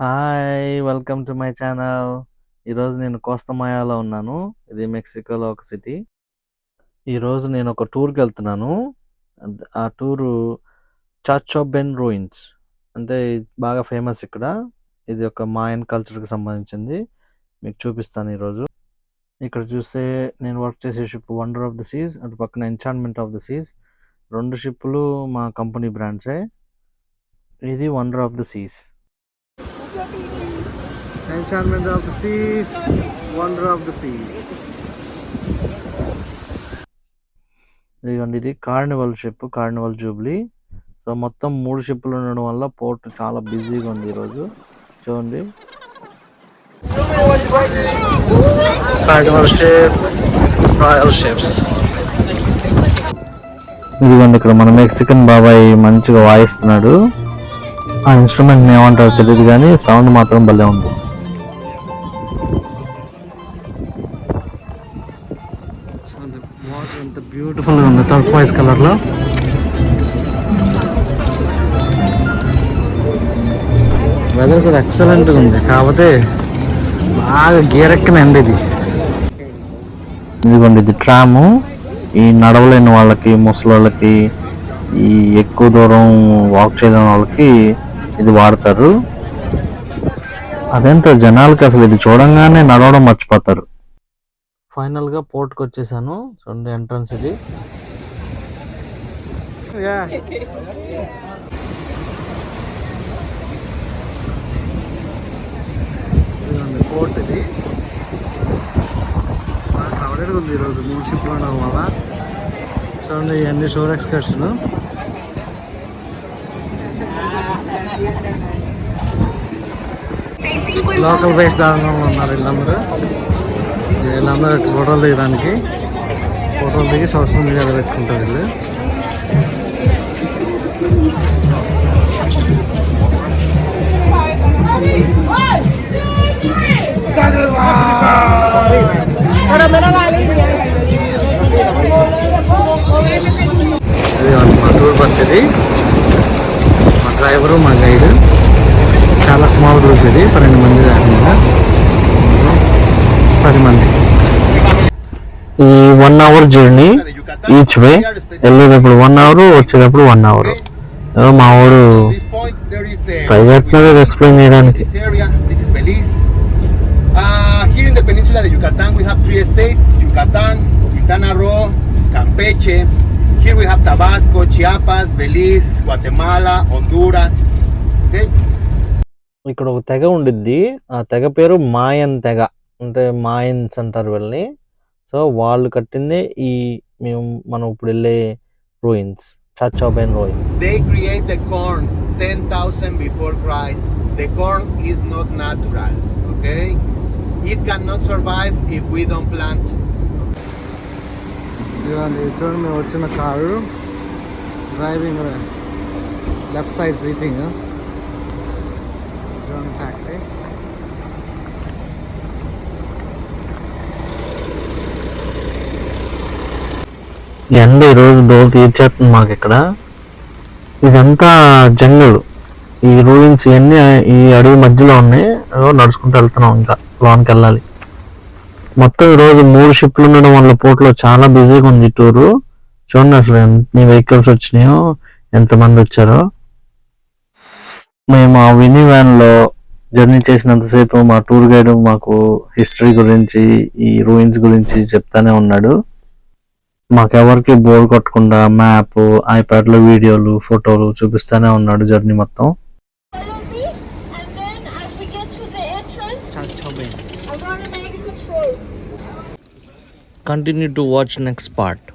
Hi welcome to my channel. ఈరోజు నేను కోస్తమాయాలో ఉన్నాను. ఇది మెక్సికోలో ఒక సిటీ. ఈరోజు నేను ఒక టూర్కి వెళ్తున్నాను. ఆ tour church of Ben ruins. అంటే బాగా ఫేమస్ ఇక్కడ. ఇది ఒక మాయన్ కల్చర్కి సంబంధించింది. మీకు చూపిస్తాను ఈరోజు. ఇక్కడ చూస్తే నేను వర్క్ చేసే ship Wonder of the Seas అటు పక్కన ఎంచాన్మెంట్ ఆఫ్ ద సీజ్ రెండు షిప్పులు మా కంపెనీ బ్రాండ్సే. ఇది Wonder of the Seas Enchantment of the Seas, Wonder of the Seas. ఇదిగోండి ఇది Carnival ship Carnival Jubilee so మొత్తం మూడు షిప్పులు ఉండడం వల్ల పోర్ట్ చాలా బిజీగా ఉంది ఈరోజు. చూడండి. కార్నివల్ షిప్ రాయల్ షిప్స్ ఇదిగోండి ఇక్కడ మన మెక్సికన్ బాబాయ్ మంచిగా వాయిస్తున్నాడు. ఆ ఇన్స్ట్రుమెంట్ ఏమంటారో తెలియదు కానీ సౌండ్ మాత్రం భలే ఉంది. వాటర్ ఎంత బ్యూటిఫుల్గా ఉంది టర్ఫాయిస్ కలర్లో వెదర్ కూడా ఎక్సలెంట్గా ఉంది. కాకపోతే బాగా గీరెక్కనండి ఇది. ఇదిగోండి ఇది ట్రాము. ఈ నడవలేని వాళ్ళకి ముసలి వాళ్ళకి ఈ ఎక్కువ దూరం వాక్ చేయలేని వాళ్ళకి ఇది వాడతారు. అదేంటో జనాలకి అసలు ఇది చూడంగానే నడవడం మర్చిపోతారు. ఫైనల్గా పోర్ట్కి వచ్చేసాను చూడండి ఎంట్రన్స్ ఇది. పోర్ట్ ఇది. క్రౌడెడ్ ఉంది ఈరోజు మూడు షిప్లు ఉండడం వల్ల. చూడండి ఇవన్నీ షోర్ ఎక్స్కర్షన్ లోకల్ బేస్ దారుణంలో ఉన్నారు వీళ్ళందరూ. వీళ్ళందరూ ఫోటోలు దిగడానికి. ఫోటోలు దిగి సోషల్ మీడియాలో పెట్టుకుంటారు వీళ్ళు. ఇది మా టూర్ బస్ ఇది. మా డ్రైవరు మా గైడ్. చాలా స్మాల్ గ్రూప్ ఇది పన్నెండు మంది కాకుండా పది మంది ఈ one hour journey each way వెళ్ళేటప్పుడు వన్ అవర్ వచ్చేటప్పుడు వన్ అవర్ మా ఊరు ప్రయత్నం ఎక్స్ప్లెయిన్ చేయడానికి Campeche. Here we have Tabasco, Chiapas, Belize, Guatemala, Honduras. Okay? ఇక్కడ ఒక తెగ ఉండిద్ది ఆ తెగ పేరు మాయన్ తెగ అంటే మాయన్స్ అంటారు వీళ్ళని సో వాళ్ళు కట్టిందే ఈ మేము మనం ఇప్పుడు వెళ్ళే ruins Chacchoben ruins they create the corn 10,000 before Christ the corn is not natural okay it cannot survive if we don't plant చూడండి మేము వచ్చిన car driving left side seating చూడండి ట్యాక్సీ ఎండ ఈరోజు డోలు తీర్చేస్తుంది మాకు ఇక్కడ ఇదంతా జంగల్. ఈ రూయిన్స్ ఇవన్నీ ఈ అడవి మధ్యలో ఉన్నాయి. నడుచుకుంటూ వెళ్తున్నాం ఇంకా లోనికి వెళ్ళాలి మొత్తం ఈ రోజు మూడు షిప్లు ఉండడం వల్ల పోర్ట్లో చాలా బిజీగా ఉంది ఈ టూరు. చూడండి అసలు ఎన్ని వెహికల్స్ వచ్చినాయో ఎంతమంది వచ్చారో. మేము ఆ విని వ్యాన్లో జర్నీ చేసినంతసేపు మా టూర్ గైడ్ మాకు హిస్టరీ గురించి ఈ రూయిన్స్ గురించి చెప్తానే ఉన్నాడు. మాకెవరికి బోర్ కొట్టకుండా మ్యాప్ ఐప్యాడ్లో వీడియోలు ఫోటోలు చూపిస్తానే ఉన్నాడు జర్నీ మొత్తం. Continue to watch next part